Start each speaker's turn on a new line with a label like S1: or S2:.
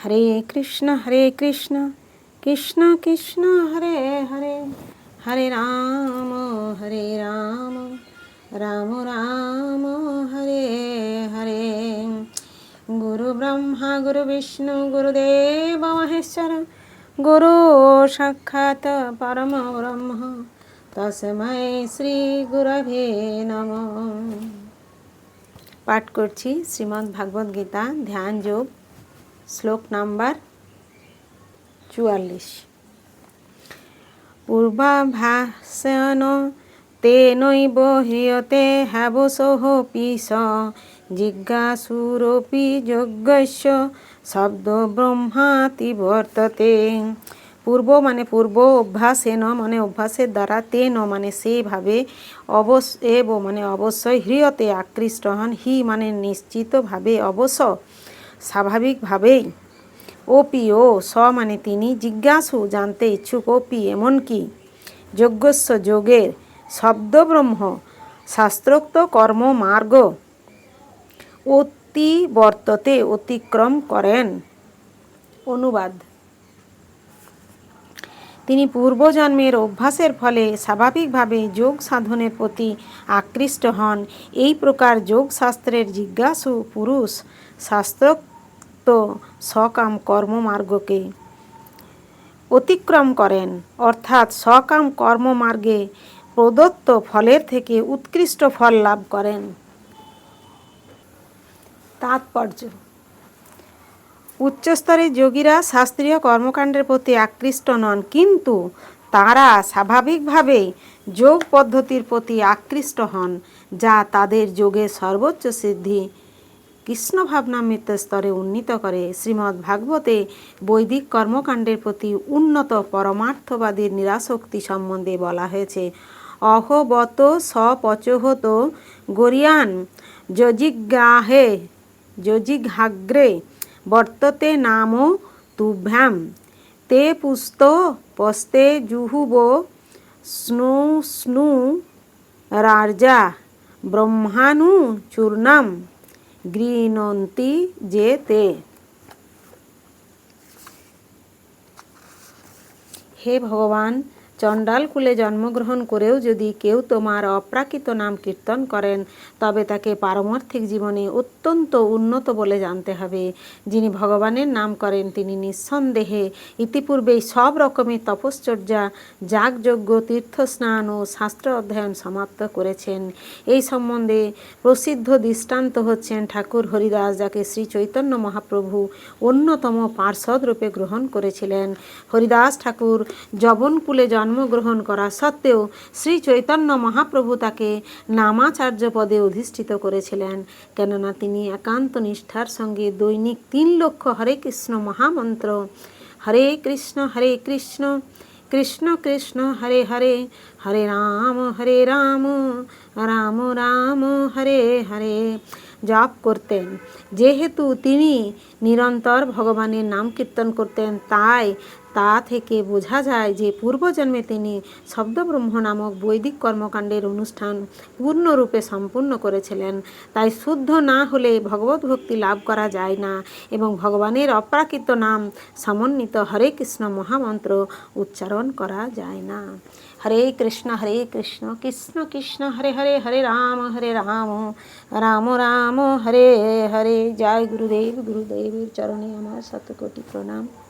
S1: হরে কৃষ্ণ হরে কৃষ্ণ কৃষ্ণ কৃষ্ণ হরে হরে হরে রাম হরে রাম রাম রাম হরে হরে গুরু ব্রহ্মা গুরু বিষ্ণু গুরুদেব মহেশ্বর গুরু সাক্ষাৎ পরম ব্রহ্ম তসময় শ্রী গুরভে নম পাঠ করছি শ্রীমদ্ ভগবদ্গীতা ধ্যান যোগ শ্লোক নাম্বার চুয়াল্লিশ পূর্বাভাসন তেনৈব বহিয়তে হাবসহপি স জিজ্ঞাসুরপি যজ্ঞস্য শব্দ ব্রহ্মাতি বর্ততে পূর্ব মানে পূর্ব অভ্যাসেন মানে অভ্যাসের দ্বারা তেন মানে সেভাবে অবশ এব মানে অবশ্যই হৃয়তে আকৃষ্ট হন হি মানে নিশ্চিতভাবে অবশ্য স্বাভাবিকভাবেই ওপি ও স মানে তিনি জিজ্ঞাসু জানতে ইচ্ছুক ওপি এমনকি যজ্ঞস্ব যোগের শব্দব্রহ্ম শাস্ত্রোক্ত কর্ম মার্গ অতিবর্ততে অতিক্রম করেন অনুবাদ তিনি পূর্বজন্মের অভ্যাসের ফলে স্বাভাবিকভাবে যোগ সাধনের প্রতি আকৃষ্ট হন এই প্রকার যোগশাস্ত্রের জিজ্ঞাসু পুরুষ শাস্ত্রোক্ত সকাম কর্মমার্গকে অতিক্রম করেন অর্থাৎ সকাম কর্মমার্গে প্রদত্ত ফলের থেকে উৎকৃষ্ট ফল লাভ করেন তাৎপর্য উচ্চস্তরের যোগীরা শাস্ত্রীয় কর্মকাণ্ডের প্রতি আকৃষ্ট নন কিন্তু তারা স্বাভাবিকভাবে যোগ পদ্ধতির প্রতি আকৃষ্ট হন যা তাদের যোগে সর্বোচ্চ সিদ্ধি কৃষ্ণ ভাবনামৃত স্তরে উন্নীত করে শ্রীমদ্ ভাগবতে বৈদিক কর্মকাণ্ডের প্রতি উন্নত পরমার্থবাদীর নিরাসক্তি সম্বন্ধে বলা হয়েছে অহবত সপচহত গরিয়ান যজিগ্রাহে যজিঘাগ্রে বর্ততে নাম তুভ্যাম তে পুস্ত পস্তে জুহুব স্নু স্নু রাজা ব্রহ্মানু চূর্ণাম গৃহণন্তি যেতে হে ভগবান কুলে জন্মগ্রহণ করেও যদি কেউ তোমার অপ্রাকৃত নাম কীর্তন করেন তবে তাকে পারমার্থিক জীবনে অত্যন্ত উন্নত বলে জানতে হবে যিনি ভগবানের নাম করেন তিনি নিঃসন্দেহে ইতিপূর্বেই সব রকমের তপশ্চর্যা যাগযজ্ঞ তীর্থস্নান ও শাস্ত্র অধ্যয়ন সমাপ্ত করেছেন এই সম্বন্ধে প্রসিদ্ধ দৃষ্টান্ত হচ্ছেন ঠাকুর হরিদাস যাকে শ্রী চৈতন্য মহাপ্রভু অন্যতম পার্ষদ রূপে গ্রহণ করেছিলেন হরিদাস ঠাকুর জবনকুলে জন্ম জন্মগ্রহণ করা সত্ত্বেও শ্রী চৈতন্য মহাপ্রভু তাকে নামাচার্য পদে অধিষ্ঠিত করেছিলেন কেননা তিনি একান্ত নিষ্ঠার সঙ্গে দৈনিক তিন লক্ষ হরে কৃষ্ণ মহামন্ত্র হরে কৃষ্ণ হরে কৃষ্ণ কৃষ্ণ কৃষ্ণ হরে হরে হরে রাম হরে রাম রাম রাম হরে হরে জপ করতেন যেহেতু তিনি নিরন্তর ভগবানের নাম কীর্তন করতেন তাই তা থেকে বোঝা যায় যে পূর্বজন্মে তিনি শব্দব্রহ্ম নামক বৈদিক কর্মকাণ্ডের অনুষ্ঠান পূর্ণরূপে সম্পূর্ণ করেছিলেন তাই শুদ্ধ না হলে ভগবত ভক্তি লাভ করা যায় না এবং ভগবানের অপ্রাকৃত নাম সমন্বিত হরে কৃষ্ণ মহামন্ত্র উচ্চারণ করা যায় না হরে কৃষ্ণ হরে কৃষ্ণ কৃষ্ণ কৃষ্ণ হরে হরে হরে রাম হরে রাম রাম রাম হরে হরে জয় গুরুদেব গুরুদেবের চরণে আমার শতকোটি প্রণাম